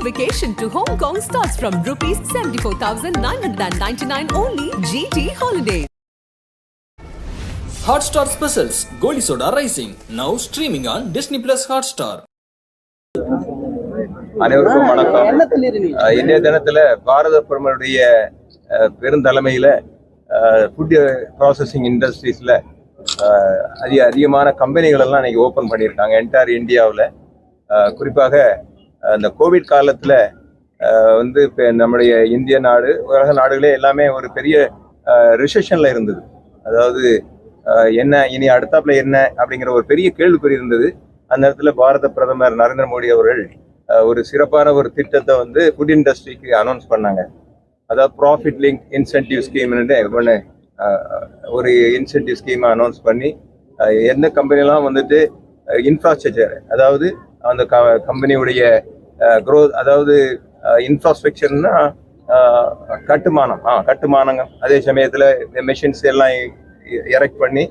vacation to Hong Kong starts from rupees 74,999 only GT Holidays. Hotstar Specials Goli Soda Rising now streaming on Disney Plus Hotstar. அனைவருக்கும் வணக்கம் இன்றைய தினத்துல பாரத பிரதமருடைய பெருந்தலைமையில food processing இண்டஸ்ட்ரீஸ்ல அதிக அதிகமான கம்பெனிகள் எல்லாம் இன்னைக்கு ஓபன் பண்ணியிருக்காங்க என்டையர் இந்தியாவில் குறிப்பாக அந்த கோவிட் காலத்தில் வந்து இப்போ நம்முடைய இந்திய நாடு உலக நாடுகளே எல்லாமே ஒரு பெரிய ரிசெஷனில் இருந்தது. அதாவது என்ன இனி அடுத்தாப்புல என்ன அப்படிங்கிற ஒரு பெரிய கேள்விக்குறி இருந்தது. அந்த நேரத்தில் பாரத பிரதமர் நரேந்திர மோடி அவர்கள் ஒரு சிறப்பான ஒரு திட்டத்தை வந்து ஃபுட் இண்டஸ்ட்ரிக்கு அனௌன்ஸ் பண்ணாங்க. அதாவது ப்ராஃபிட் லிங்க் இன்சென்டிவ் ஸ்கீம்னு ஒன்று ஒரு இன்சென்டிவ் ஸ்கீமை அனௌன்ஸ் பண்ணி எந்த கம்பெனிலாம் வந்துட்டு இன்ஃப்ராஸ்ட்ரக்சர் அதாவது அந்த கம்பெனியுடைய க்ரோத் அதாவது இன்ஃப்ராஸ்ட்ரக்சர்னா கட்டுமானம். ஆ கட்டுமானங்க. அதே சமயத்தில் மெஷின்ஸ் எல்லாம் எரெக்ட் பண்ணி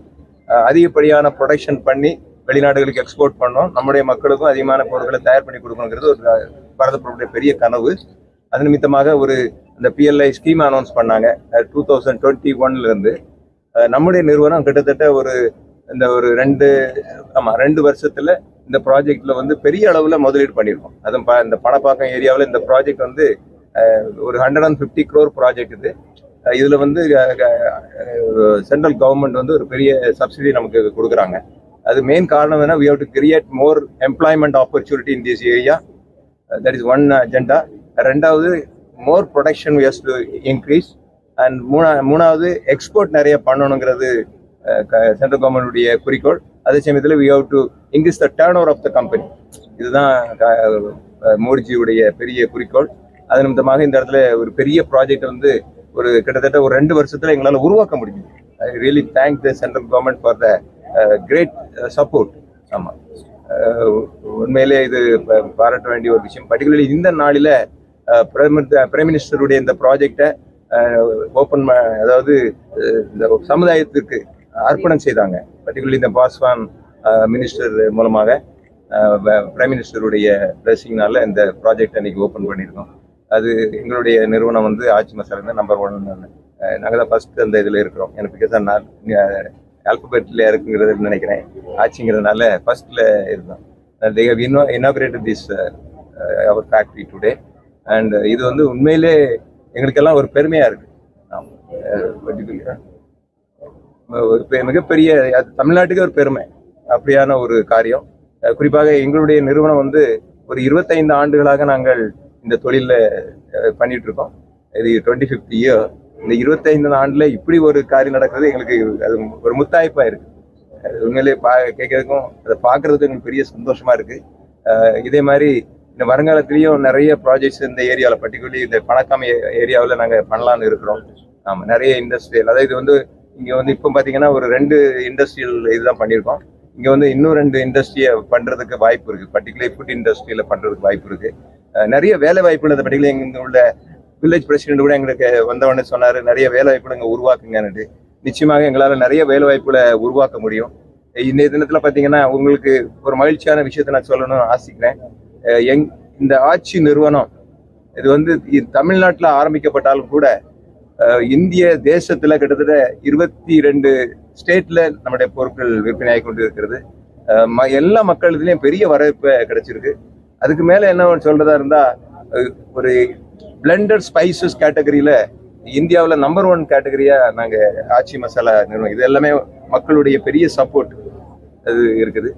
அதிகப்படியான ப்ரொடக்ஷன் பண்ணி வெளிநாடுகளுக்கு எக்ஸ்போர்ட் பண்ணோம். நம்முடைய மக்களுக்கும் அதிகமான பொருட்களை தயார் பண்ணி கொடுக்கணுங்கிறது ஒரு பாரத பெரிய கனவு. அது நிமித்தமாக ஒரு இந்த பிஎல்ஐ ஸ்கீம் அனௌன்ஸ் பண்ணாங்க. டூ தௌசண்ட் டுவெண்ட்டி ஒன்லேருந்து நம்முடைய நிறுவனம் கிட்டத்தட்ட ஒரு இந்த ஒரு ரெண்டு ஆமாம் ரெண்டு வருஷத்தில் இந்த ப்ராஜெக்ட்ல வந்து பெரிய அளவில் முதலீடு பண்ணியிருக்கோம் அது ப- இந்த பணப்பாக்கம் ஏரியாவில் இந்த ப்ராஜெக்ட் வந்து ஒரு hundred and fifty crore project இது. இதில் வந்து சென்ட்ரல் கவர்மெண்ட் வந்து ஒரு பெரிய சப்சிடி நமக்கு கொடுக்குறாங்க. அது மெயின் காரணம் என்ன we have to create more employment opportunity in this area that is one agenda ரெண்டாவது more production wise to increase and மூணா மூணாவது எக்ஸ்போர்ட் நிறைய பண்ணணுங்கிறது சென்ட்ரல் கவர்மெண்ட்டுடைய குறிக்கோள். அதே சமயத்தில் we have to increase the turnover of the company இதுதான் மோடிஜியுடைய பெரிய குறிக்கோள். அது நிமித்தமாக இந்த இடத்துல ஒரு பெரிய ப்ராஜெக்ட் வந்து ஒரு கிட்டத்தட்ட ஒரு ரெண்டு வருஷத்துல எங்களால் உருவாக்க முடியும் I really thank the central government for the great support ஆமாம் உண்மையிலே இது பாராட்ட வேண்டிய ஒரு விஷயம். பர்டிகுலர்லி இந்த நாளில் பிரதமர் பிரைம் மினிஸ்டருடைய இந்த ப்ராஜெக்டை ஓப்பன் அதாவது இந்த சமுதாயத்திற்கு அர்ப்பணம் செய்தாங்க. பர்டிகுலர்லி இந்த பாஸ்வான் மினிஸ்டர் மூலமாக பிரைம் மினிஸ்டருடைய பிளஸிங்னால இந்த ப்ராஜெக்ட் அன்னைக்கு ஓப்பன் பண்ணியிருக்கோம். அது எங்களுடைய நிறுவனம் வந்து ஆட்சி மசாலா நம்பர் ஒன் நாங்கள் தான் ஃபஸ்ட்டு அந்த இதில் இருக்கிறோம். எனக்கு பிகாஸ் நான் ஆல்பபெட்டில் இருக்குங்கிறது நினைக்கிறேன். ஆட்சிங்கிறதுனால ஃபஸ்ட்டில் இருந்தோம் தே ஹவ் இன்னோ inaugurated this our factory today and இது வந்து உண்மையிலே எங்களுக்கெல்லாம் ஒரு பெருமையாக இருக்குது ஆமாம் ஆமா. அஹ் particular- ஒரு பெ- மிகப்பெரிய தமிழ்நாட்டுக்கே ஒரு பெருமை அப்படியான ஒரு காரியம். குறிப்பாக எங்களுடைய நிறுவனம் வந்து ஒரு இருபத்தைந்து ஆண்டுகளாக நாங்கள் இந்த தொழிலில் பண்ணிட்டு இருக்கோம் இது டுவெண்ட்டி ஃபிஃப்த் இயர் இந்த இருபத்தைந்து ஆண்டுல இப்படி ஒரு காரியம் நடக்கிறது எங்களுக்கு அது ஒரு முத்தாய்ப்பாக இருக்குது உண்மையிலே பா கேட்கறதுக்கும் அதை பார்க்கறதுக்கும் எங்களுக்கு பெரிய சந்தோஷமா இருக்கு. இதே மாதிரி இந்த வருங்காலத்துலேயும் நிறைய ப்ராஜெக்ட்ஸ் இந்த ஏரியாவில் பர்டிகுலர்லி இந்த பணக்காம ஏரியாவில் நாங்கள் பண்ணலான்னு இருக்கிறோம். ஆமாம் நிறைய இண்டஸ்ட்ரியல் அதாவது இது வந்து இங்கே வந்து இப்போ பார்த்தீங்கன்னா ஒரு ரெண்டு இண்டஸ்ட்ரியல் இதுதான் பண்ணியிருக்கோம். இங்கே வந்து இன்னும் ரெண்டு இண்டஸ்ட்ரியை பண்ணுறதுக்கு வாய்ப்பு இருக்குது பர்டிகுலர் ஃபுட் இண்டஸ்ட்ரியில் பண்ணுறதுக்கு வாய்ப்பு இருக்குது நிறைய வேலை வாய்ப்புகள் அந்த பர்டிகுலர் இங்கே உள்ள வில்லேஜ் பிரசிடென்ட் கூட எங்களுக்கு வந்தவொடனே சொன்னார் நிறைய வேலை வாய்ப்புகள் இங்கே உருவாக்குங்கன்னுட்டு. நிச்சயமாக எங்களால் நிறைய வேலை வாய்ப்புகளை உருவாக்க முடியும். இன்றைய தினத்தில் பார்த்தீங்கன்னா உங்களுக்கு ஒரு மகிழ்ச்சியான விஷயத்தை நான் சொல்லணும்னு ஆசிக்கிறேன். எங் இந்த ஆட்சி நிறுவனம் இது வந்து தமிழ்நாட்டில் ஆரம்பிக்கப்பட்டாலும் கூட இந்திய தேசத்துல கிட்டத்தட்ட இருபத்தி ரெண்டு ஸ்டேட்ல நம்முடைய பொருட்கள் விற்பனையாகி கொண்டு இருக்கிறது ம- எல்லா மக்களிடத்துலயும் பெரிய வரவேற்பு கிடைச்சிருக்கு. அதுக்கு மேல என்ன சொல்றதா இருந்தா ஒரு பிளெண்டட் ஸ்பைசஸ் கேட்டகரியில இந்தியாவில் நம்பர் ஒன் கேட்டகரியாக நாங்கள் ஆச்சி மசாலா நிறுவனம். இது எல்லாமே மக்களுடைய பெரிய சப்போர்ட் அது இருக்குது.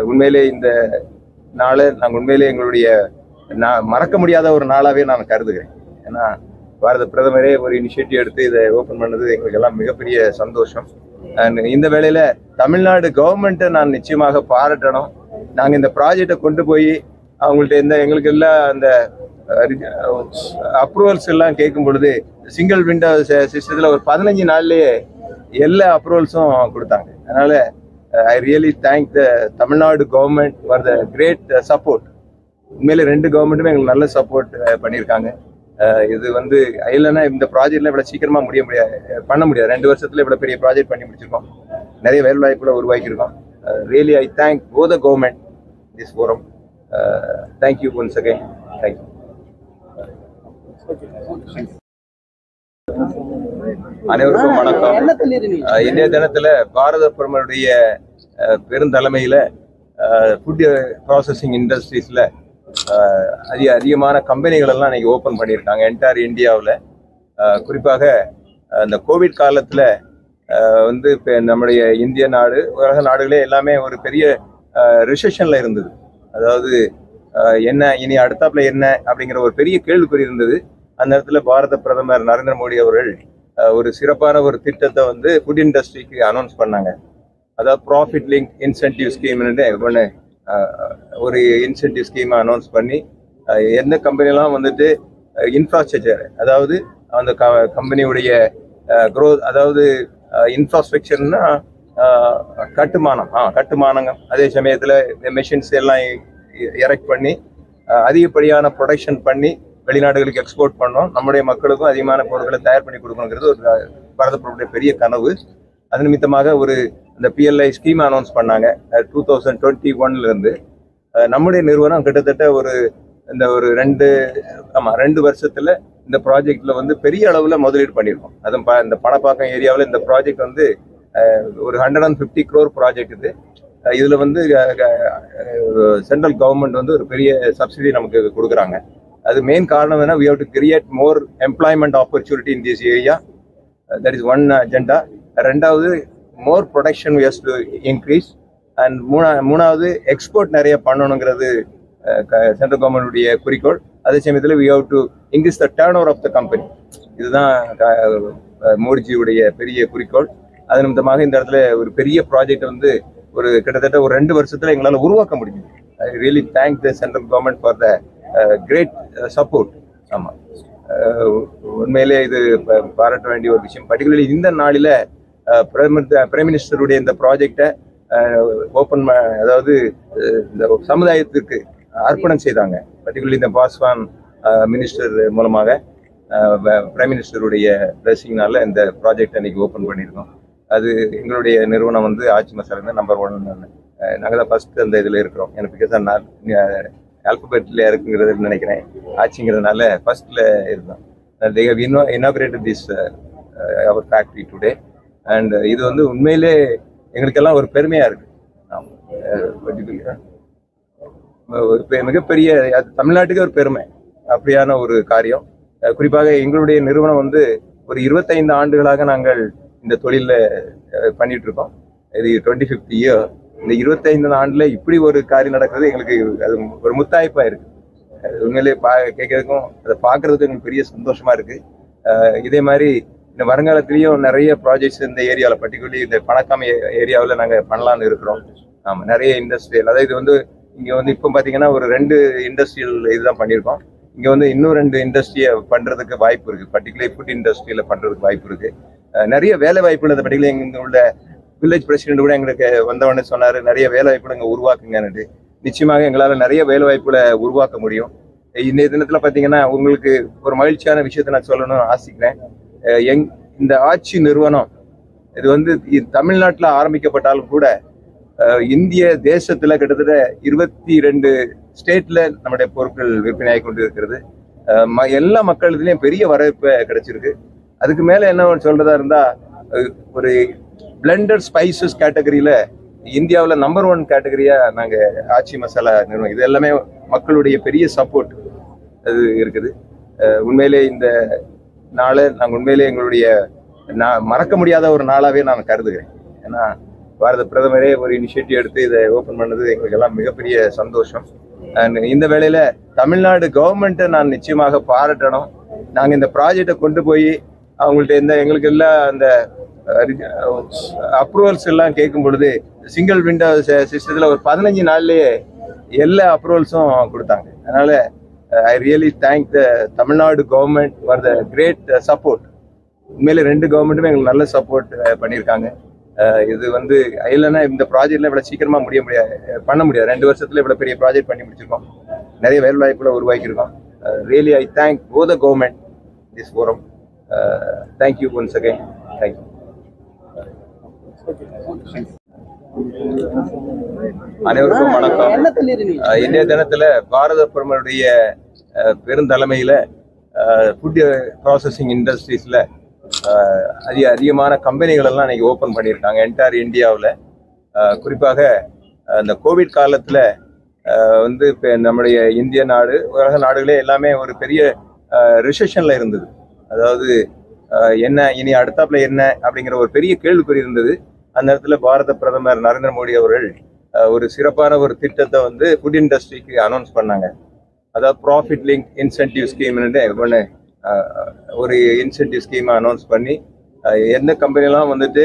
உண்மையிலே இந்த நாளை நாங்கள் உண்மையிலே எங்களுடைய நான் மறக்க முடியாத ஒரு நாளாகவே நான் கருதுகிறேன். ஏன்னா பாரத பிரதமரே ஒரு இனிஷியேட்டிவ் எடுத்து இதை ஓப்பன் பண்ணது எங்களுக்கு எல்லாம் மிகப்பெரிய சந்தோஷம். அண்ட் இந்த வேளையில தமிழ்நாடு கவர்மெண்ட்டை நான் நிச்சயமாக பாராட்டணும். நாங்கள் இந்த ப்ராஜெக்டை கொண்டு போய் அவங்கள்ட்ட இந்த எங்களுக்கு எல்லாம் அந்த அப்ரூவல்ஸ் எல்லாம் கேட்கும் பொழுது சிங்கிள் விண்டோ சிஸ்டத்தில் ஒரு பதினஞ்சு நாள்லேயே எல்லா அப்ரூவல்ஸும் கொடுத்தாங்க. அதனால I really thank the Tamil Nadu government for the great support உண்மையிலே ரெண்டு கவர்மெண்ட்டுமே எங்களுக்கு நல்ல சப்போர்ட் பண்ணியிருக்காங்க. இது வந்து இல்லைன்னா இந்த ப்ராஜெக்ட்ல இவ்வளோ சீக்கிரமா முடிய முடியாது பண்ண முடியாது. ரெண்டு வருஷத்துல இவ்வளோ பெரிய ப்ராஜெக்ட் பண்ணி முடிச்சிருக்கோம். நிறைய வேலை வாய்ப்புகளை உருவாக்கியிருக்கோம். Really I thank go the government this forum thank you once again thank you அனைவருக்கும் வணக்கம். இன்றைய தினத்துல பாரத பிரதமருடைய பெருந்தலைமையில ஃபுட் ப்ராசஸிங் இண்டஸ்ட்ரீஸ்ல அதிக அதிகமான கம்பெனிகள் எல்லாம் இன்னைக்கு ஓப்பன் பண்ணியிருக்காங்க. என்டையர் இந்தியாவில் குறிப்பாக இந்த கோவிட் காலத்தில் வந்து இப்போ நம்முடைய இந்திய நாடு உலக நாடுகளே எல்லாமே ஒரு பெரிய ரிசெஷனில் இருந்தது. அதாவது என்ன இனி அடுத்தாப்புல என்ன அப்படிங்கிற ஒரு பெரிய கேள்விக்குறி இருந்தது. அந்த இடத்துல பாரத பிரதமர் நரேந்திர மோடி அவர்கள் ஒரு சிறப்பான ஒரு திட்டத்தை வந்து ஃபுட் இண்டஸ்ட்ரிக்கு அனௌன்ஸ் பண்ணாங்க. அதாவது ப்ராஃபிட் லிங்க் இன்சென்டிவ் ஸ்கீம்னு ஒன்று ஒரு இன்சென்டிவ் ஸ்கீமை அனௌன்ஸ் பண்ணி எந்த கம்பெனிலாம் வந்துட்டு இன்ஃப்ராஸ்ட்ரக்சர் அதாவது அந்த க கம்பெனியுடைய க்ரோத் அதாவது இன்ஃப்ராஸ்ட்ரக்சர்னா கட்டுமானம். ஆ கட்டுமானங்க. அதே சமயத்தில் மெஷின்ஸ் எல்லாம் எரெக்ட் பண்ணி அதிகப்படியான ப்ரொடக்ஷன் பண்ணி வெளிநாடுகளுக்கு எக்ஸ்போர்ட் பண்ணோம். நம்முடைய மக்களுக்கும் அதிகமான பொருட்களை தயார் பண்ணி கொடுக்கணுங்கிறது ஒரு பாரத பெரிய கனவு. அது நிமித்தமாக ஒரு இந்த பிஎல்ஐ ஸ்கீம் அனௌன்ஸ் பண்ணாங்க. டூ தௌசண்ட் டுவெண்ட்டி ஒன்லேருந்து நம்முடைய நிறுவனம் கிட்டத்தட்ட ஒரு இந்த ஒரு ரெண்டு ஆமாம் ரெண்டு வருஷத்தில் இந்த ப்ராஜெக்டில் வந்து பெரிய அளவில் முதலீடு பண்ணியிருக்கோம் அதுவும் ப- இந்த பணப்பாக்கம் ஏரியாவில் இந்த ப்ராஜெக்ட் வந்து ஒரு hundred and fifty crore project இது. இதில் வந்து சென்ட்ரல் கவர்மெண்ட் வந்து ஒரு பெரிய சப்சிடி நமக்கு கொடுக்குறாங்க. அது மெயின் காரணம் என்ன we have to create more employment opportunity in this area that is one agenda ரெண்டாவது more production wise to increase and மூணா மூணாவது எக்ஸ்போர்ட் நிறைய பண்ணணுங்கிறது சென்ட்ரல் கவர்மெண்டுடைய குறிக்கோள். அதே சமயத்தில் we have to increase the turnover of the company இதுதான் மோடிஜியுடைய பெரிய குறிக்கோள். அது நிமித்தமாக இந்த இடத்துல ஒரு பெரிய ப்ராஜெக்ட் வந்து ஒரு கிட்டத்தட்ட ஒரு ரெண்டு வருஷத்துல எங்களால் உருவாக்க முடியும் I really thank the central government for the great support ஆமாம் உண்மையிலே இது பாராட்ட வேண்டிய ஒரு விஷயம். பர்டிகுலர்லி இந்த நாளில் பிரதமர் பிரைம் மினிஸ்டருடைய இந்த ப்ராஜெக்டை ஓப்பன் அதாவது இந்த சமுதாயத்திற்கு அர்ப்பணம் செய்தாங்க. பர்டிகுலர்லி இந்த பாஸ்வான் மினிஸ்டர் மூலமாக பிரைம் மினிஸ்டருடைய பிளஸிங்னால இந்த ப்ராஜெக்ட் அன்னைக்கு ஓப்பன் பண்ணியிருக்கோம். அது எங்களுடைய நிறுவனம் வந்து ஆட்சி மசாலா நம்பர் ஒன் நாங்கள் தான் ஃபஸ்ட்டு அந்த இதில் இருக்கிறோம். எனக்கு பிகாஸ் நான் ஆல்பபெட்டில் இருக்குங்கிறது நினைக்கிறேன். ஆட்சிங்கிறதுனால ஃபஸ்ட்டில் இருந்தோம். தே ஹவ் இன்னோ inaugurated this our factory today and இது வந்து உண்மையிலே எங்களுக்கெல்லாம் ஒரு பெருமையா இருக்கு. ஆமா. ஒரு மிகப்பெரிய தமிழ்நாட்டுக்கு தமிழ்நாட்டுக்கே ஒரு பெருமை. அப்படியான ஒரு காரியம். குறிப்பாக எங்களுடைய நிறுவனம் வந்து ஒரு இருபத்தைந்து ஆண்டுகளாக நாங்கள் இந்த தொழிலில் பண்ணிட்டு இருக்கோம். இது டுவெண்ட்டி ஃபிஃப்த் இயர் இந்த இருபத்தைந்து ஆண்டுல இப்படி ஒரு காரியம் நடக்கிறது எங்களுக்கு அது ஒரு முத்தாய்ப்பா இருக்கு. உண்மையிலே பா கேட்கறதுக்கும் அதை பார்க்கறதுக்கு எங்களுக்கு பெரிய சந்தோஷமா இருக்கு. அஹ் இதே மாதிரி இந்த வருங்காலத்திலயும் நிறைய ப்ராஜெக்ட்ஸ் இந்த ஏரியாவில் பர்டிகுலர்லி இந்த பணக்காம ஏரியாவில் நாங்கள் பண்ணலாம்னு இருக்கிறோம். ஆமாம் நிறைய இண்டஸ்ட்ரியல் அதாவது இது வந்து இங்கே வந்து இப்போ பார்த்தீங்கன்னா ஒரு ரெண்டு இண்டஸ்ட்ரியல் இதுதான் பண்ணியிருக்கோம். இங்கே வந்து இன்னும் ரெண்டு இண்டஸ்ட்ரியை பண்ணுறதுக்கு வாய்ப்பு இருக்குது பர்டிகுலர் ஃபுட் இண்டஸ்ட்ரியில் பண்ணுறதுக்கு வாய்ப்பு இருக்குது நிறைய வேலை வாய்ப்புகள் அந்த பர்டிகுலர் இங்கே உள்ள வில்லேஜ் பிரசிடென்ட் கூட எங்களுக்கு வந்தவொடனே சொன்னார் நிறைய வேலை வாய்ப்புகள் இங்கே உருவாக்குங்கன்னுட்டு. நிச்சயமாக எங்களால் நிறைய வேலை வாய்ப்புகளை உருவாக்க முடியும். இன்றைய தினத்தில் பார்த்தீங்கன்னா உங்களுக்கு ஒரு மகிழ்ச்சியான விஷயத்தை நான் சொல்லணும்னு ஆசிக்கிறேன். எங் இந்த ஆட்சி நிறுவனம் இது வந்து தமிழ்நாட்டில் ஆரம்பிக்கப்பட்டாலும் கூட இந்திய தேசத்தில் கிட்டத்தட்ட இருபத்தி ரெண்டு ஸ்டேட்டில் நம்முடைய பொருட்கள் விற்பனையாகி கொண்டு இருக்கிறது ம- எல்லா மக்களுக்குலேயும் பெரிய வரவேற்பு கிடைச்சிருக்கு. அதுக்கு மேலே என்ன சொல்கிறதா இருந்தால் ஒரு பிளெண்டட் ஸ்பைசஸ் கேட்டகரியில் இந்தியாவில் நம்பர் ஒன் கேட்டகரியாக நாங்கள் ஆச்சி மசாலா நிறுவனம். இது எல்லாமே மக்களுடைய பெரிய சப்போர்ட் அது இருக்குது. உண்மையிலே இந்த நாள் நாங்கள் உண்மையிலே எங்களுடைய நான் மறக்க முடியாத ஒரு நாளாகவே நான் கருதுகிறேன். ஏன்னா பாரத பிரதமரே ஒரு இனிஷியேட்டிவ் எடுத்து இதை ஓப்பன் பண்ணது எங்களுக்கு எல்லாம் மிகப்பெரிய சந்தோஷம். இந்த வேளையில் தமிழ்நாடு கவர்மெண்ட்டை நான் நிச்சயமாக பாராட்டணும். நாங்கள் இந்த ப்ராஜெக்டை கொண்டு போய் அவங்கள்ட்ட இந்த எங்களுக்கு எல்லாம் அந்த அப்ரூவல்ஸ் எல்லாம் கேட்கும் பொழுது சிங்கிள் விண்டோ சிஸ்டத்தில் ஒரு பதினஞ்சு நாள்லேயே எல்லா அப்ரூவல்ஸும் கொடுத்தாங்க. அதனால் I really thank the Tamil Nadu government for the great support உண்மையிலே ரெண்டு கவர்மெண்ட்டுமே எங்களுக்கு நல்ல சப்போர்ட் uh, பண்ணியிருக்காங்க. Uh, இது வந்து இல்லைன்னா இந்த ப்ராஜெக்ட்ல இவ்வளோ சீக்கிரமா முடிய முடியாது uh, பண்ண முடியாது. ரெண்டு வருஷத்துல இவ்வளோ பெரிய ப்ராஜெக்ட் பண்ணி முடிச்சிருக்கோம். நிறைய வேலை வாய்ப்புகளை உருவாக்கியிருக்கோம் really I thank go the government this forum thank you once again thank you அனைவருக்கும் வணக்கம். இன்றைய தினத்துல பாரத பிரதமருடைய பெருந்தலைமையில ஃபுட் ப்ராசஸிங் இண்டஸ்ட்ரீஸில் அதிக அதிகமான கம்பெனிகள் எல்லாம் இன்னைக்கு ஓப்பன் பண்ணியிருக்காங்க. என்டையர் இந்தியாவில். குறிப்பாக இந்த கோவிட் காலத்தில் வந்து இப்போ நம்முடைய இந்திய நாடு உலக நாடுகளே எல்லாமே ஒரு பெரிய ரிசெஷனில் இருந்தது. அதாவது என்ன இனி அடுத்தாப்புல என்ன அப்படிங்கிற ஒரு பெரிய கேள்விக்குறி இருந்தது. அந்த இடத்துல பாரத பிரதமர் நரேந்திர மோடி அவர்கள் ஒரு சிறப்பான ஒரு திட்டத்தை வந்து ஃபுட் இண்டஸ்ட்ரிக்கு அனௌன்ஸ் பண்ணாங்க. அதாவது ப்ராஃபிட் லிங்க் இன்சென்டிவ் ஸ்கீம்னு ஒன்று ஒரு இன்சென்டிவ் ஸ்கீமை அனௌன்ஸ் பண்ணி எந்த கம்பெனிலாம் வந்துட்டு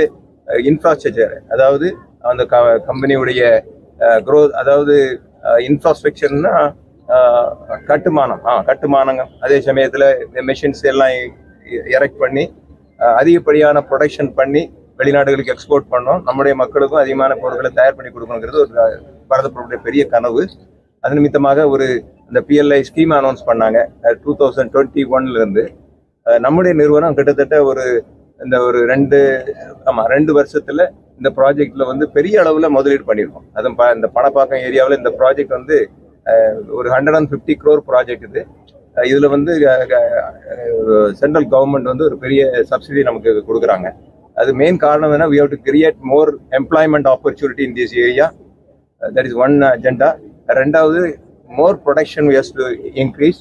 இன்ஃப்ராஸ்ட்ரக்சர் அதாவது அந்த க கம்பெனியுடைய க்ரோத் அதாவது இன்ஃப்ராஸ்ட்ரக்சர்னா கட்டுமானம் ஆ கட்டுமானங்க. அதே சமயத்தில் மெஷின்ஸ் எல்லாம் எரெக்ட் பண்ணி அதிகப்படியான ப்ரொடக்ஷன் பண்ணி வெளிநாடுகளுக்கு எக்ஸ்போர்ட் பண்ணோம். நம்முடைய மக்களுக்கும் அதிகமான பொருட்களை தயார் பண்ணி கொடுக்கணுங்கிறது ஒரு பாரத பெரிய கனவு. அது நிமித்தமாக ஒரு இந்த பிஎல்ஐ ஸ்கீம் அனௌன்ஸ் பண்ணாங்க. டூ தௌசண்ட் டுவெண்ட்டி ஒன்லேருந்து நம்முடைய நிறுவனம் கிட்டத்தட்ட ஒரு இந்த ஒரு ரெண்டு ஆமாம் ரெண்டு வருஷத்தில் இந்த ப்ராஜெக்டில் வந்து பெரிய அளவில் முதலீடு பண்ணியிருக்கோம். அதுவும் ப- இந்த பணப்பாக்கம் ஏரியாவில் இந்த ப்ராஜெக்ட் வந்து ஒரு hundred and fifty crore project இது. இதில் வந்து சென்ட்ரல் கவர்மெண்ட் வந்து ஒரு பெரிய சப்சிடி நமக்கு கொடுக்குறாங்க. அது மெயின் காரணம் என்ன we have to create more employment opportunity in this area that is one agenda ரெண்டாவது more production wise to increase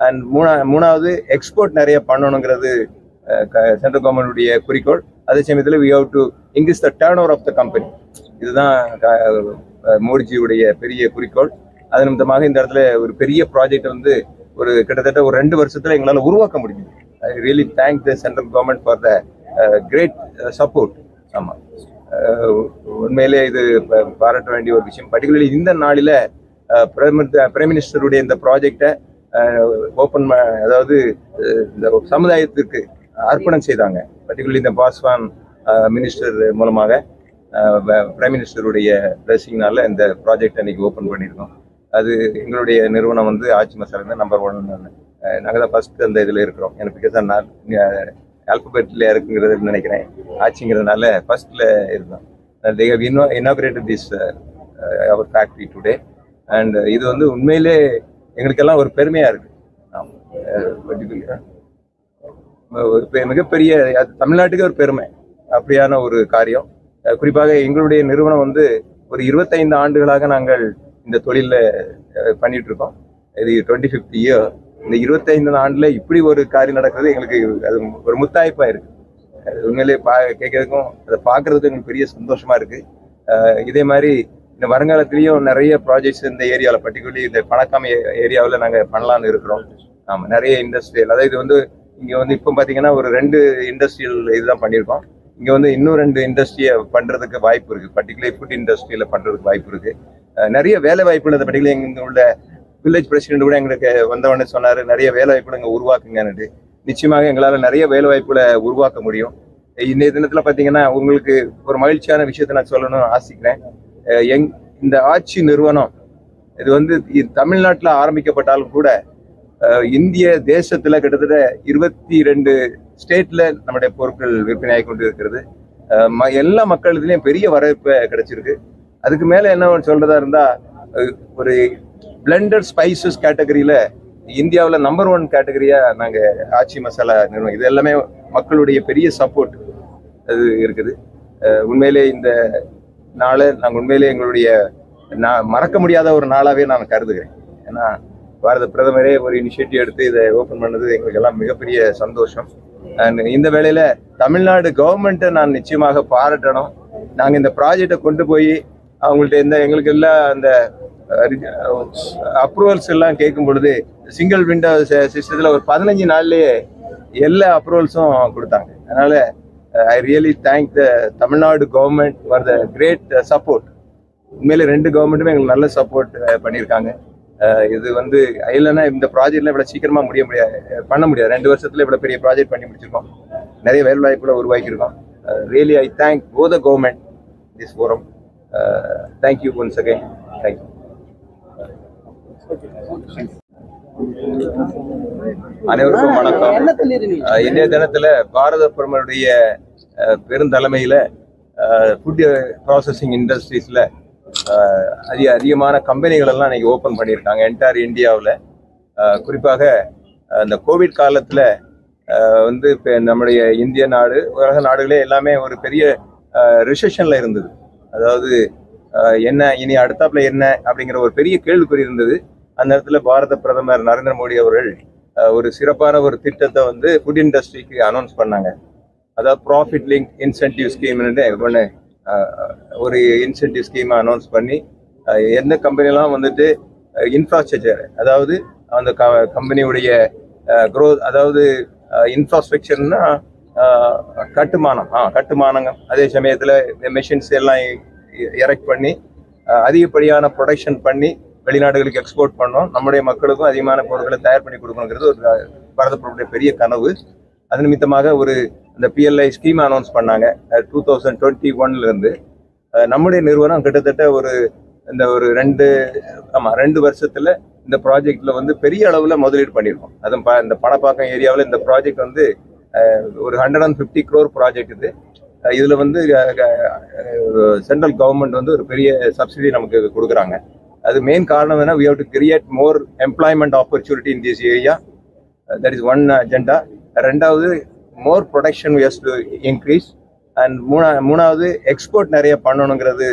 and மூணா மூணாவது எக்ஸ்போர்ட் நிறைய பண்ணணுங்கிறது uh, சென்ட்ரல் கவர்மெண்டுடைய குறிக்கோள். அதே சமயத்தில் we have to increase the turnover of the company இதுதான் மோடிஜியுடைய பெரிய குறிக்கோள். அது நிமித்தமாக இந்த இடத்துல ஒரு பெரிய ப்ராஜெக்ட் வந்து ஒரு கிட்டத்தட்ட ஒரு ரெண்டு வருஷத்தில் எங்களால் உருவாக்க முடியும் I really thank the central government for the great support ஆமாம் உண்மையிலே இது ப- பாராட்ட வேண்டிய ஒரு விஷயம். பர்டிகுலர்லி இந்த நாளில் பிரதமர் பிரைம் மினிஸ்டருடைய இந்த ப்ராஜெக்டை ஓப்பன் அதாவது இந்த சமுதாயத்திற்கு அர்ப்பணம் செய்தாங்க. பர்டிகுலர்லி இந்த பாஸ்வான் மினிஸ்டர் மூலமாக பிரைம் மினிஸ்டருடைய பிளஸிங்னால இந்த ப்ராஜெக்ட் அன்னைக்கு ஓப்பன் பண்ணியிருக்கோம். அது எங்களுடைய நிறுவனம் வந்து ஆட்சி மசாலா நம்பர் ஒன் நாங்கள் தான் ஃபர்ஸ்ட் அந்த இதில் இருக்கிறோம். எனக்கு பிகாஸ் நான் ஆல்பபெட்டில் இருக்குங்கிறது நினைக்கிறேன். ஆச்சுங்கிறதுனால ஃபர்ஸ்ட்ல இருந்தோம். தே ஹவ் இன்னோ inaugurated this our factory today and இது வந்து உண்மையிலே எங்களுக்கெல்லாம் ஒரு பெருமையாக இருக்கு. Uh, ஒரு மிகப்பெரிய தமிழ்நாட்டுக்கு தமிழ்நாட்டுக்கே ஒரு பெருமை. அப்படியான ஒரு காரியம். Uh, குறிப்பாக எங்களுடைய நிறுவனம் வந்து ஒரு இருபத்தைந்து ஆண்டுகளாக நாங்கள் இந்த தொழிலில் uh, பண்ணிட்டு இருக்கோம். இது டுவெண்ட்டி ஃபிஃப்த் இயர் இந்த இருபத்தைந்து ஆண்டுல இப்படி ஒரு காரியம் நடக்கிறது எங்களுக்கு அது ஒரு முத்தாய்ப்பா இருக்கு உண்மையிலே உண்மையிலேயே பா கேட்கறதுக்கும் அதை பார்க்கறதுக்கும் எங்களுக்கு பெரிய சந்தோஷமா இருக்கு. இதே மாதிரி இந்த வருங்காலத்திலயும் நிறைய ப்ராஜெக்ட்ஸ் இந்த ஏரியாவில் பர்டிகுலர்லி இந்த பணக்காம ஏரியாவில் நாங்கள் பண்ணலாம்னு இருக்கிறோம். ஆமாம் நிறைய இண்டஸ்ட்ரியல் அதாவது இது வந்து இங்கே வந்து இப்போ பார்த்தீங்கன்னா ஒரு ரெண்டு இண்டஸ்ட்ரியல் இதுதான் பண்ணியிருக்கோம். இங்கே வந்து இன்னும் ரெண்டு இண்டஸ்ட்ரியை பண்ணுறதுக்கு வாய்ப்பு இருக்குது பர்டிகுலர் ஃபுட் இண்டஸ்ட்ரியில் பண்ணுறதுக்கு வாய்ப்பு இருக்குது நிறைய வேலை வாய்ப்புகள் இந்த பர்டிகுலர் இங்கே உள்ள வில்லேஜ் பிரசிடென்ட் கூட எங்களுக்கு வந்தவொடனே சொன்னார் நிறைய வேலை வாய்ப்புகளை இங்கே உருவாக்குங்கன்னுட்டு நிச்சயமாக எங்களால் நிறைய வேலை வாய்ப்புகளை உருவாக்க முடியும். இன்றைய தினத்தில் பார்த்தீங்கன்னா உங்களுக்கு ஒரு மகிழ்ச்சியான விஷயத்தை நான் சொல்லணும்னு ஆசிக்கிறேன். எங் இந்த ஆட்சி நிறுவனம் இது வந்து தமிழ்நாட்டில் ஆரம்பிக்கப்பட்டாலும் கூட இந்திய தேசத்தில் கிட்டத்தட்ட இருபத்தி ரெண்டு ஸ்டேட்டில் நம்முடைய பொருட்கள் விற்பனையாகி கொண்டு இருக்கிறது ம- எல்லா மக்களுக்குலேயும் பெரிய வரவேற்பு கிடைச்சிருக்கு. அதுக்கு மேலே என்ன சொல்கிறதா இருந்தால் ஒரு பிளெண்டட் ஸ்பைசஸ் கேட்டகரியில இந்தியாவில் நம்பர் ஒன் கேட்டகரியா நாங்கள் ஆச்சி மசாலா நிறுவனம். இது எல்லாமே மக்களுடைய பெரிய சப்போர்ட் அது இருக்குது. உண்மையிலே இந்த நாளை நாங்கள் உண்மையிலே எங்களுடைய நான் மறக்க முடியாத ஒரு நாளாகவே நான் கருதுகிறேன். ஏன்னா பாரத பிரதமரே ஒரு இனிஷியேட்டிவ் எடுத்து இதை ஓப்பன் பண்ணது எங்களுக்கு எல்லாம் மிகப்பெரிய சந்தோஷம். இந்த வேளையில் தமிழ்நாடு கவர்மெண்ட்டை நான் நிச்சயமாக பாராட்டணும். நாங்கள் இந்த ப்ராஜெக்டை கொண்டு போய் அவங்கள்ட்ட இந்த எங்களுக்கு எல்லாம் அந்த அப்ரூவல்ஸ் எல்லாம் கேட்கும் பொழுது சிங்கிள் விண்டோ சிஸ்டத்தில் ஒரு பதினஞ்சு நாள்லேயே எல்லா அப்ரூவல்ஸும் கொடுத்தாங்க. அதனால் I really thank the Tamil Nadu government for the great support உண்மையிலே ரெண்டு கவர்மெண்ட்டுமே எங்களுக்கு நல்ல சப்போர்ட் பண்ணியிருக்காங்க. இது வந்து இல்லைன்னா இந்த ப்ராஜெக்ட்லாம் இவ்வளோ சீக்கிரமாக முடிய முடியாது பண்ண முடியாது. ரெண்டு வருஷத்தில் இவ்வளோ பெரிய ப்ராஜெக்ட் பண்ணி முடிச்சிருக்கோம். நிறைய வேலை வாய்ப்புகளை உருவாக்கியிருக்கோம் really I thank for the government this forum thank you once again thank you அனைவருக்கும் வணக்கம். இன்றைய தினத்துல பாரத பிரதமருடைய அஹ், பெருந்தலைமையில ஃபுட் ப்ராசஸிங் இண்டஸ்ட்ரீஸ்ல அதிக அதிகமான கம்பெனிகள் எல்லாம் இன்னைக்கு ஓப்பன் பண்ணியிருக்காங்க. என்டையர் இந்தியாவில் குறிப்பாக இந்த கோவிட் காலத்துல வந்து இப்போ நம்முடைய இந்திய நாடு உலக நாடுகளே எல்லாமே ஒரு பெரிய ரிசெஷன்ல இருந்தது. அதாவது என்ன இனி அடுத்தாப்புல என்ன அப்படிங்கிற ஒரு பெரிய கேள்விக்குறி இருந்தது. அந்த இடத்துல பாரத பிரதமர் நரேந்திர மோடி அவர்கள் ஒரு சிறப்பான ஒரு திட்டத்தை வந்து ஃபுட் இண்டஸ்ட்ரிக்கு அனௌன்ஸ் பண்ணாங்க. அதாவது ப்ராஃபிட் லிங்க் இன்சென்டிவ் ஸ்கீம்னு ஒன்று ஒரு இன்சென்டிவ் ஸ்கீமை அனௌன்ஸ் பண்ணி எந்த கம்பெனிலாம் வந்துட்டு இன்ஃப்ராஸ்ட்ரக்சர் அதாவது அந்த க கம்பெனியுடைய க்ரோத் அதாவது இன்ஃப்ராஸ்ட்ரக்சர்னா கட்டுமானம் ஆ கட்டுமானங்க அதே சமயத்தில் மெஷின்ஸ் எல்லாம் எரெக்ட் பண்ணி அதிகப்படியான ப்ரொடக்ஷன் பண்ணி வெளிநாடுகளுக்கு எக்ஸ்போர்ட் பண்ணோம். நம்முடைய மக்களுக்கும் அதிகமான பொருட்களை தயார் பண்ணி கொடுக்கணுங்கிறது ஒரு பாரத பெரிய கனவு. அது நிமித்தமாக ஒரு இந்த பிஎல்ஐ ஸ்கீம் அனௌன்ஸ் பண்ணாங்க. டூ தௌசண்ட் டுவெண்ட்டி ஒன்லேருந்து நம்முடைய நிறுவனம் கிட்டத்தட்ட ஒரு இந்த ஒரு ரெண்டு ஆமாம் ரெண்டு வருஷத்தில் இந்த ப்ராஜெக்டில் வந்து பெரிய அளவில் முதலீடு பண்ணியிருக்கோம். அதுவும் ப- இந்த பணப்பாக்கம் ஏரியாவில் இந்த ப்ராஜெக்ட் வந்து ஒரு hundred and fifty crore project இது. இதில் வந்து சென்ட்ரல் கவர்மெண்ட் வந்து ஒரு பெரிய சப்சிடி நமக்கு கொடுக்குறாங்க. அது மெயின் காரணம் என்ன we have to create more employment opportunity in this area that is one agenda ரெண்டாவது more production wise to increase and மூணா மூணாவது எக்ஸ்போர்ட் நிறைய பண்ணணுங்கிறது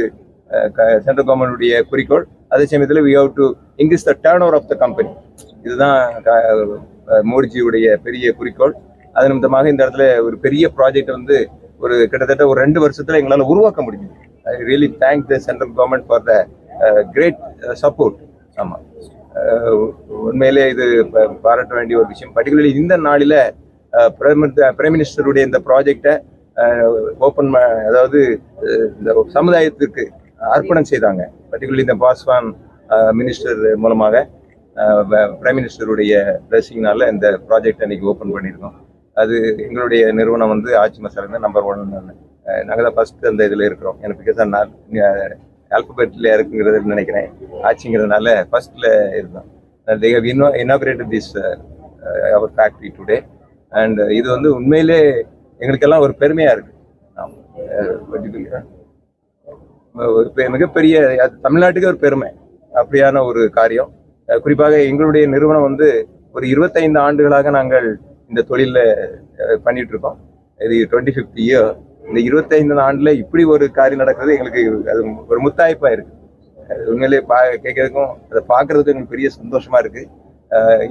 uh, சென்ட்ரல் கவர்மெண்ட்டுடைய குறிக்கோள். அதே சமயத்தில் we have to increase the turnover of the company இதுதான் மோடிஜியுடைய பெரிய குறிக்கோள். அது நிமித்தமாக இந்த இடத்துல ஒரு பெரிய ப்ராஜெக்ட் வந்து ஒரு கிட்டத்தட்ட ஒரு ரெண்டு வருஷத்தில் எங்களால் உருவாக்க முடியும் I really thank the central government for the great support ஆமாம் உண்மையிலே இது பாராட்ட வேண்டிய ஒரு விஷயம். பர்டிகுலர்லி இந்த நாளில் பிரைம் மினிஸ்டருடைய இந்த ப்ராஜெக்டை uh, ஓப்பன் அதாவது uh, இந்த சமுதாயத்திற்கு அர்ப்பணம் செய்தாங்க. பர்டிகுலர்லி இந்த பாஸ்வான் மினிஸ்டர் uh, மூலமாக பிரைம் மினிஸ்டருடைய பிளஸிங்னால இந்த ப்ராஜெக்ட் அன்னைக்கு ஓப்பன் பண்ணியிருக்கோம். அது எங்களுடைய நிறுவனம் வந்து ஆட்சி மசாலா நம்பர் ஒன் நாங்கள் தான் ஃபஸ்ட்டு அந்த இதில் இருக்கிறோம். எனக்கு பிகாஸ் நான் ஆல்பபெட்டில் இருக்குங்கிறது நினைக்கிறேன்? ஆச்சுங்கிறதுனால ஃபர்ஸ்ட்ல இருந்தோம் தே ஹவ் இன்னோ inaugurated this our factory today and இது வந்து உண்மையிலே எங்களுக்கெல்லாம் ஒரு பெருமையாக இருக்கு. ஆமாம் ஒரு மிகப்பெரிய தமிழ்நாட்டுக்கு ஒரு பெருமை. அப்படியான ஒரு காரியம். குறிப்பாக எங்களுடைய நிறுவனம் வந்து ஒரு இருபத்தைந்து ஆண்டுகளாக நாங்கள் இந்த தொழிலில் பண்ணிட்டு இருக்கோம். இது டுவெண்ட்டி ஃபிஃப்த் இயர் இந்த இருபத்தைந்து ஆண்டுல இப்படி ஒரு காரியம் நடக்கிறது எங்களுக்கு அது ஒரு முத்தாய்ப்பா இருக்கு. அது உண்மையிலே பா கேட்கறதுக்கும் அதை பார்க்கறதுக்கும் எங்களுக்கு பெரிய சந்தோஷமா இருக்கு.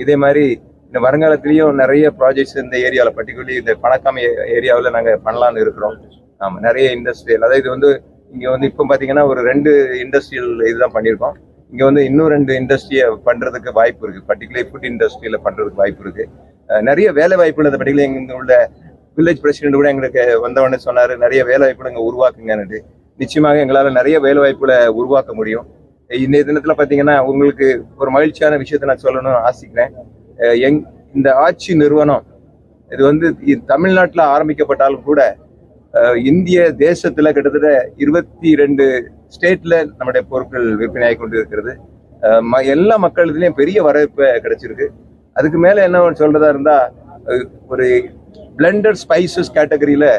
இதே மாதிரி இந்த வருங்காலத்திலையும் நிறைய ப்ராஜெக்ட்ஸ் இந்த ஏரியாவில் பர்டிகுலர்லி இந்த பணக்காம ஏரியாவில் நாங்கள் பண்ணலான்னு இருக்கிறோம். ஆமாம் நிறைய இண்டஸ்ட்ரியல் அதாவது இது வந்து இங்கே வந்து இப்போ பார்த்தீங்கன்னா ஒரு ரெண்டு இண்டஸ்ட்ரியல் இதுதான் பண்ணியிருக்கோம். இங்கே வந்து இன்னும் ரெண்டு இண்டஸ்ட்ரியை பண்ணுறதுக்கு வாய்ப்பு இருக்குது பர்டிகுலர் ஃபுட் இண்டஸ்ட்ரியில் பண்ணுறதுக்கு வாய்ப்பு இருக்குது நிறைய வேலை வாய்ப்புகள் அந்த பர்டிகுலர் இங்கே உள்ள வில்லேஜ் பிரசிடென்ட் கூட எங்களுக்கு வந்தவொடனே சொன்னார் நிறைய வேலை வாய்ப்புகள் இங்கே உருவாக்குங்கன்னுட்டு நிச்சயமாக எங்களால் நிறைய வேலை வாய்ப்புகளை உருவாக்க முடியும். இன்றைய தினத்தில் பார்த்தீங்கன்னா உங்களுக்கு ஒரு மகிழ்ச்சியான விஷயத்தை நான் சொல்லணும்னு ஆசிக்கிறேன். எங் இந்த ஆட்சி நிறுவனம் இது வந்து தமிழ்நாட்டில் ஆரம்பிக்கப்பட்டாலும் கூட இந்திய தேசத்தில் கிட்டத்தட்ட இருபத்தி ரெண்டு ஸ்டேட்டில் நம்முடைய பொருட்கள் விற்பனையாகி கொண்டு இருக்கிறது ம- எல்லா மக்களிடத்துலயும் பெரிய வரவேற்பு கிடைச்சிருக்கு. அதுக்கு மேலே என்ன சொல்கிறதா இருந்தால் ஒரு பிளெண்டட் ஸ்பைசஸ் கேட்டகரியில்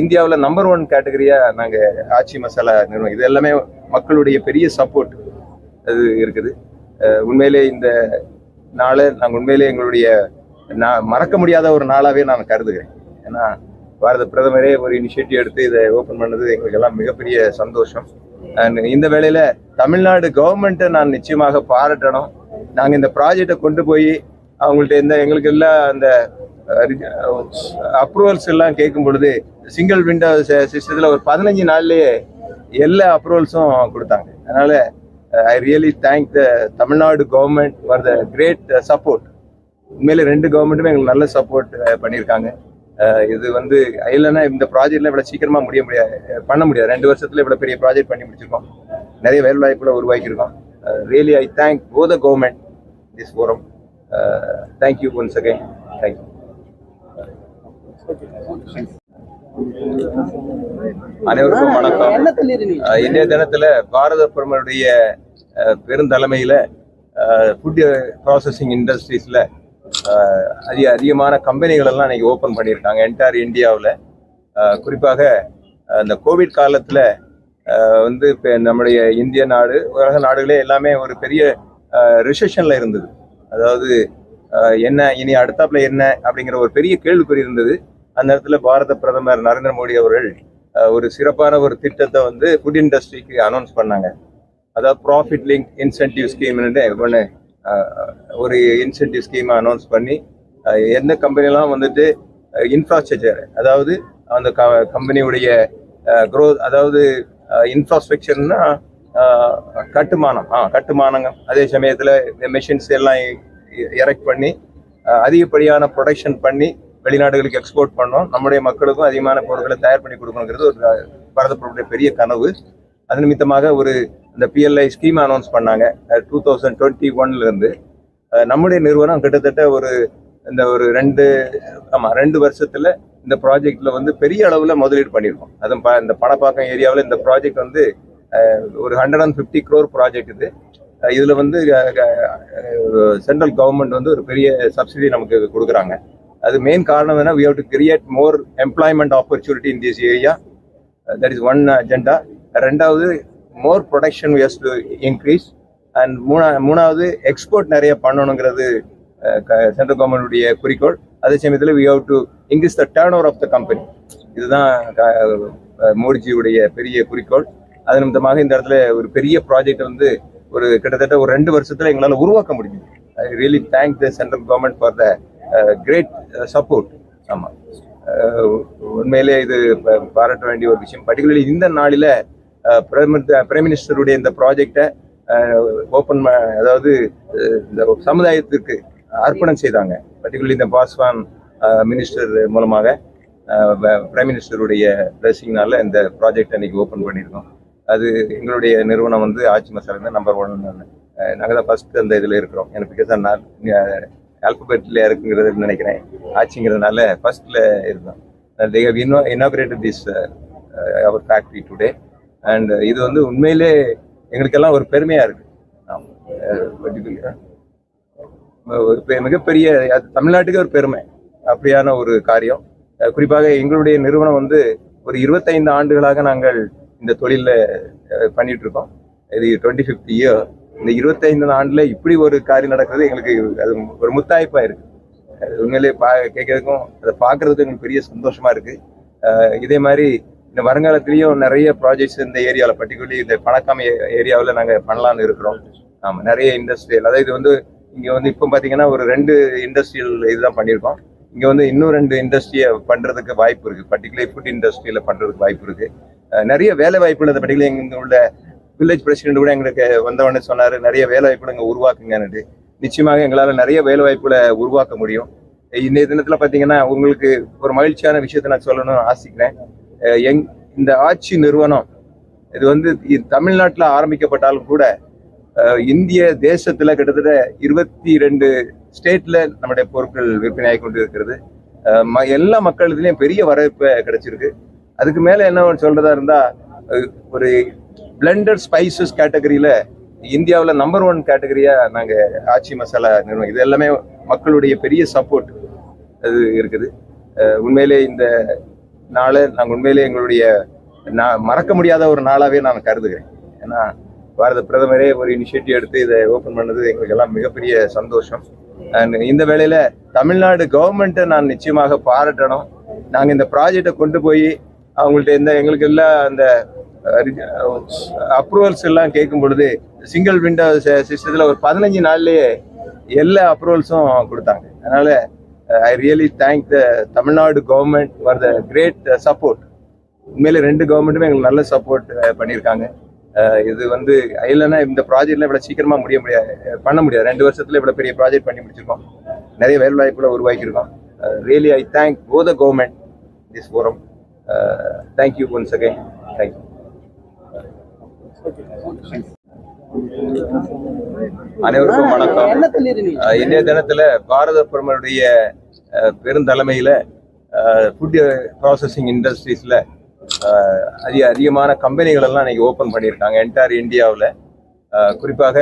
இந்தியாவில் நம்பர் ஒன் கேட்டகரியாக நாங்கள் ஆச்சி மசாலா நிறுவனம். இது எல்லாமே மக்களுடைய பெரிய சப்போர்ட் அது இருக்குது. உண்மையிலே இந்த நாளை நாங்கள் உண்மையிலே எங்களுடைய நான் மறக்க முடியாத ஒரு நாளாகவே நான் கருதுகிறேன். ஏன்னா பாரத பிரதமரே ஒரு இனிஷியேட்டிவ் எடுத்து இதை ஓப்பன் பண்ணது எங்களுக்கு எல்லாம் மிகப்பெரிய சந்தோஷம். அண்ட் இந்த வேளையில் தமிழ்நாடு கவர்மெண்ட்டை நான் நிச்சயமாக பாராட்டணும். நாங்கள் இந்த ப்ராஜெக்டை கொண்டு போய் அவங்கள்ட்ட இந்த எங்களுக்கு எல்லாம் அந்த அப்ரூவல்ஸ் எல்லாம் கேட்கும் பொழுது சிங்கிள் விண்டோ சிஸ்டத்தில் ஒரு பதினஞ்சு நாள்லேயே எல்லா அப்ரூவல்ஸும் கொடுத்தாங்க. அதனால் I really thank the Tamil Nadu government for the great support உண்மையிலே ரெண்டு கவர்மெண்ட்டுமே எங்களுக்கு நல்ல சப்போர்ட் uh, பண்ணியிருக்காங்க. இது வந்து இல்லைன்னா இந்த ப்ராஜெக்ட்லாம் இவ்வளோ சீக்கிரமாக முடிய முடியாது பண்ண முடியாது. ரெண்டு வருஷத்தில் இவ்வளோ பெரிய ப்ராஜெக்ட் பண்ணி முடிச்சிருக்கோம். நிறைய வேலை வாய்ப்புகளை உருவாக்கியிருக்கோம். Really I thank for the government this forum thank you once again thank you அனைவருக்கும் வணக்கம். அஹ் இன்றைய தினத்துல பாரத பிரதமருடைய அஹ், பெருந்தலைமையில ஃபுட் ப்ராசஸிங் இண்டஸ்ட்ரீஸ்ல அதிக அதிகமான கம்பெனிகள் எல்லாம் இன்னைக்கு ஓப்பன் பண்ணியிருக்காங்க. என்டையர் இந்தியாவில் குறிப்பாக அஹ், இந்த கோவிட் காலத்துல வந்து இப்போ நம்முடைய இந்திய நாடு உலக நாடுகளே எல்லாமே ஒரு பெரிய ரிசெஷன்ல இருந்தது. அதாவது என்ன இனி அடுத்தாப்புல என்ன அப்படிங்கிற ஒரு பெரிய கேள்விக்குறி இருந்தது. அந்த இடத்துல பாரத பிரதமர் நரேந்திர மோடி அவர்கள் ஒரு சிறப்பான ஒரு திட்டத்தை வந்து ஃபுட் இண்டஸ்ட்ரிக்கு அனௌன்ஸ் பண்ணாங்க. அதாவது ப்ராஃபிட் லிங்க் இன்சென்டிவ் ஸ்கீம்னு ஒன்று ஒரு இன்சென்டிவ் ஸ்கீமை அனௌன்ஸ் பண்ணி எந்த கம்பெனிலாம் வந்துட்டு இன்ஃப்ராஸ்ட்ரக்சர் அதாவது அந்த க கம்பெனியுடைய க்ரோத் அதாவது இன்ஃப்ராஸ்ட்ரக்சர்னா கட்டுமானம். ஆ கட்டுமானங்க. அதே சமயத்தில் இந்த மெஷின்ஸ் எல்லாம் எரெக்ட் பண்ணி அதிகப்படியான ப்ரொடக்ஷன் பண்ணி வெளிநாடுகளுக்கு எக்ஸ்போர்ட் பண்ணோம். நம்முடைய மக்களுக்கும் அதிகமான பொருட்களை தயார் பண்ணி கொடுக்கணுங்கிறது ஒரு பாரத பெரிய கனவு. அது நிமித்தமாக ஒரு இந்த பிஎல்ஐ ஸ்கீம் அனௌன்ஸ் பண்ணாங்க. டூ தௌசண்ட் டுவெண்ட்டி ஒன்லேருந்து நம்முடைய நிறுவனம் கிட்டத்தட்ட ஒரு இந்த ஒரு ரெண்டு ஆமாம் ரெண்டு வருஷத்தில் இந்த ப்ராஜெக்டில் வந்து பெரிய அளவில் முதலீடு பண்ணியிருக்கோம் அதுவும் ப- இந்த பணப்பாக்கம் ஏரியாவில் இந்த ப்ராஜெக்ட் வந்து ஒரு hundred and fifty crore project இது. இதில் இதுல வந்து சென்ட்ரல் கவர்மெண்ட் வந்து ஒரு பெரிய சப்சிடி நமக்கு கொடுக்குறாங்க. அது மெயின் காரணம் என்ன we have to create more employment opportunity in this area that is one agenda ரெண்டாவது more production wise to increase and மூணா மூணாவது எக்ஸ்போர்ட் நிறைய பண்ணணுங்கிறது சென்ட்ரல் கவர்மெண்டுடைய குறிக்கோள். அதே சமயத்தில் we have to increase the turnover of the company இதுதான் க- மோடிஜியுடைய பெரிய குறிக்கோள். அது நிமித்தமாக இந்த இடத்துல ஒரு பெரிய ப்ராஜெக்ட் வந்து ஒரு கிட்டத்தட்ட ஒரு ரெண்டு வருஷத்துல எங்களால் உருவாக்க முடியும் I really thank the central government for the great support ஆமாம் உண்மையிலே இது ப- பாராட்ட வேண்டிய ஒரு விஷயம். பர்டிகுலர்லி இந்த நாளில் uh, பிரதமர் uh, பிரைம் மினிஸ்டருடைய இந்த ப்ராஜெக்டை ஓப்பன் uh, அதாவது இந்த சமுதாயத்திற்கு அர்ப்பணம் செய்தாங்க. பர்டிகுலர்லி இந்த பாஸ்வான் மினிஸ்டர் மூலமாக பிரைம் மினிஸ்டருடைய பிளஸிங்னால இந்த ப்ராஜெக்ட் அன்னைக்கு ஓப்பன் பண்ணியிருக்கோம். அது எங்களுடைய நிறுவனம் வந்து ஆட்சி மசாலா நம்பர் ஒன் நாங்கள் தான் ஃபர்ஸ்ட் அந்த இதில் இருக்கிறோம். எனக்கு பிகாஸ் நான் ஆல்பபெட்டில் இருக்குங்கிறது நினைக்கிறேன். ஆட்சிங்கிறதுனால ஃபர்ஸ்ட்ல இருந்தோம். தே ஹவ் இன்னோ inaugurated this our factory today and இது வந்து உண்மையிலே எங்களுக்கெல்லாம் ஒரு பெருமையாக இருக்கு. ஆமாம் ஒரு பெ- மிகப்பெரிய தமிழ்நாட்டுக்கு ஒரு பெருமை. அப்படியான ஒரு காரியம். குறிப்பாக எங்களுடைய நிறுவனம் வந்து ஒரு இருபத்தைந்து ஆண்டுகளாக நாங்கள் இந்த தொழிலில் பண்ணிட்டு இருக்கோம் இது டுவெண்ட்டி ஃபிஃப்த் இயர் இந்த இருபத்தைந்து ஆண்டுல இப்படி ஒரு காரியம் நடக்கிறது எங்களுக்கு அது ஒரு முத்தாய்ப்பா இருக்கு. உண்மையிலே பா கேட்கறதுக்கும் அதை பார்க்கறதுக்கு எங்களுக்கு பெரிய சந்தோஷமா இருக்கு. இதே மாதிரி இந்த வருங்காலத்திலயும் நிறைய ப்ராஜெக்ட்ஸ் இந்த ஏரியாவில் பர்டிகுலர்லி இந்த பணக்காம ஏரியாவில் நாங்கள் பண்ணலாம்னு இருக்கிறோம். ஆமாம் நிறைய இண்டஸ்ட்ரியல் அதாவது இது வந்து இங்கே வந்து இப்போ பார்த்தீங்கன்னா ஒரு ரெண்டு இண்டஸ்ட்ரியல் இதுதான் பண்ணியிருக்கோம். இங்கே வந்து இன்னும் ரெண்டு இண்டஸ்ட்ரியை பண்ணுறதுக்கு வாய்ப்பு இருக்குது பர்டிகுலர் ஃபுட் இண்டஸ்ட்ரியில் பண்ணுறதுக்கு வாய்ப்பு இருக்குது நிறைய வேலை வாய்ப்புகள் அதை பர்டிகுலர் இங்கே உள்ள வில்லேஜ் பிரசிடென்ட் கூட எங்களுக்கு வந்தவொடனே சொன்னார் நிறைய வேலை வாய்ப்புகள் இங்கே உருவாக்குங்கன்னுட்டு நிச்சயமாக எங்களால் நிறைய வேலை வாய்ப்புகளை உருவாக்க முடியும். இன்றைய தினத்தில் பார்த்தீங்கன்னா உங்களுக்கு ஒரு மகிழ்ச்சியான விஷயத்தை நான் சொல்லணும்னு ஆசிக்கிறேன். அஹ் எங் இந்த ஆட்சி நிறுவனம் இது வந்து தமிழ்நாட்டில் தமிழ்நாட்டுல ஆரம்பிக்கப்பட்டாலும் கூட இந்திய தேசத்துல கிட்டத்தட்ட இருபத்தி ரெண்டு ஸ்டேட்ல நம்முடைய பொருட்கள் விற்பனையாகி கொண்டு இருக்கிறது அஹ், ம- எல்லா பெரிய வரவேற்பு கிடைச்சிருக்கு. அதுக்கு மேலே என்ன சொல்கிறதா இருந்தால் ஒரு பிளெண்டட் ஸ்பைசஸ் கேட்டகரியில் இந்தியாவில் நம்பர் ஒன் கேட்டகரியாக நாங்கள் ஆச்சி மசாலா நிறுவனம். இது எல்லாமே மக்களுடைய பெரிய சப்போர்ட் அது இருக்குது. உண்மையிலே இந்த நாளை நாங்கள் உண்மையிலே எங்களுடைய நான் மறக்க முடியாத ஒரு நாளாகவே நான் கருதுகிறேன். ஏன்னா பாரத பிரதமரே ஒரு இனிஷியேட்டிவ் எடுத்து இதை ஓப்பன் பண்ணது எங்களுக்கு எல்லாம் மிகப்பெரிய சந்தோஷம். இந்த வேளையில் தமிழ்நாடு கவர்மெண்ட்டை நான் நிச்சயமாக பாராட்டணும். நாங்கள் இந்த ப்ராஜெக்டை கொண்டு போய் அவங்கள்ட்ட இந்த எங்களுக்கு எல்லாம் அந்த அப்ரூவல்ஸ் எல்லாம் கேட்கும் பொழுது சிங்கிள் விண்டோ சிஸ்டத்தில் ஒரு பதினஞ்சு நாள்லேயே எல்லா அப்ரூவல்ஸும் கொடுத்தாங்க. அதனால் I really thank the Tamil Nadu government for the great support உண்மையிலே ரெண்டு கவர்மெண்ட்டுமே எங்களுக்கு நல்ல சப்போர்ட் பண்ணியிருக்காங்க. இது வந்து இல்லைன்னா இந்த ப்ராஜெக்ட்ல இவ்வளோ சீக்கிரமாக முடிய முடியாது பண்ண முடியாது. ரெண்டு வருஷத்துல இவ்வளோ பெரிய ப்ராஜெக்ட் பண்ணி முடிச்சிருக்கோம். நிறைய வேலை வாய்ப்புகளை உருவாக்கியிருக்கோம். Really I thank go the government this forum thank you once again thank you அனைவருக்கும் வணக்கம். இன்றைய தினத்துல பாரத பிரதமருடைய பெருந்தலைமையில ஃபுட் ப்ராசஸிங் இண்டஸ்ட்ரீஸ்ல அதிக அதிகமான கம்பெனிகள் எல்லாம் இன்னைக்கு ஓபன் பண்ணியிருக்காங்க. என்டையர் இந்தியாவில் குறிப்பாக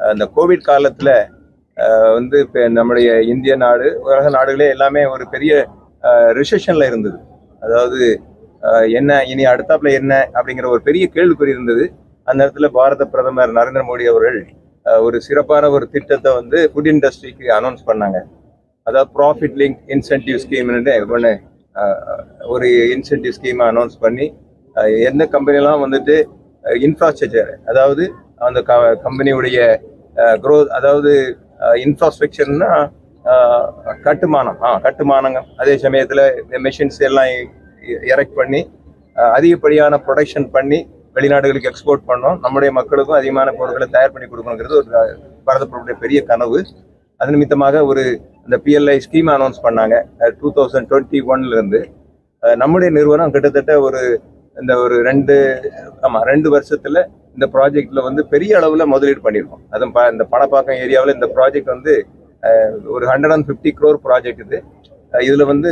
அஹ், இந்த கோவிட் காலத்துல வந்து இப்போ நம்முடைய இந்திய நாடு உலக நாடுகளே எல்லாமே ஒரு பெரிய ரிசெஷன்ல இருந்தது. அதாவது என்ன இனி அடுத்தாப்புல என்ன அப்படிங்கிற ஒரு பெரிய கேள்விக்குறி இருந்தது. அந்த இடத்துல பாரத பிரதமர் நரேந்திர மோடி அவர்கள் ஒரு சிறப்பான ஒரு திட்டத்தை வந்து ஃபுட் இண்டஸ்ட்ரிக்கு அனௌன்ஸ் பண்ணாங்க. அதாவது ப்ராஃபிட் லிங்க் இன்சென்டிவ் ஸ்கீம்னு ஒன்று ஒரு இன்சென்டிவ் ஸ்கீமை அனௌன்ஸ் பண்ணி எந்த கம்பெனிலாம் வந்துட்டு இன்ஃப்ராஸ்ட்ரக்சர் அதாவது அந்த க கம்பெனியுடைய க்ரோத் அதாவது இன்ஃப்ராஸ்ட்ரக்சர்னா கட்டுமானம். ஆ கட்டுமானங்க. அதே சமயத்தில் மெஷின்ஸ் எல்லாம் எரெக்ட் பண்ணி அதிகப்படியான ப்ரொடக்ஷன் பண்ணி வெளிநாடுகளுக்கு எக்ஸ்போர்ட் பண்ணோம். நம்முடைய மக்களுக்கும் அதிகமான பொருட்களை தயார் பண்ணி கொடுக்கணுங்கிறது ஒரு பாரதப்பொருடைய பெரிய கனவு. அது நிமித்தமாக ஒரு இந்த பிஎல்ஐ ஸ்கீம் அனௌன்ஸ் பண்ணாங்க. டூ தௌசண்ட் டுவெண்ட்டி ஒன்லேருந்து நம்முடைய நிறுவனம் கிட்டத்தட்ட ஒரு இந்த ஒரு ரெண்டு ஆமாம் ரெண்டு வருஷத்தில் இந்த ப்ராஜெக்டில் வந்து பெரிய அளவில் முதலீடு பண்ணியிருக்கோம் அதுவும் ப- இந்த பணப்பாக்கம் ஏரியாவில் இந்த ப்ராஜெக்ட் வந்து ஒரு hundred and fifty crore project இது. இதில் இதுல வந்து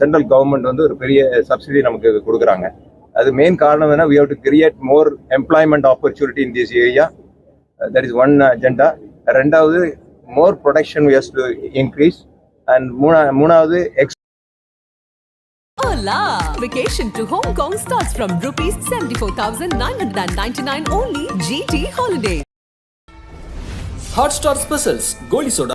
சென்ட்ரல் கவர்மெண்ட் வந்து ஒரு பெரிய சப்சிடி நமக்கு கொடுக்குறாங்க. அது மெயின் காரணம் என்ன we have to create more employment opportunity in this area that is one agenda ரெண்டாவது more production wise to increase and மூணா மூணாவது எக்ஸ் Hola! Vacation to Hong Kong starts from rupees 74,999 only GT Holidays. Hotstar specials goli soda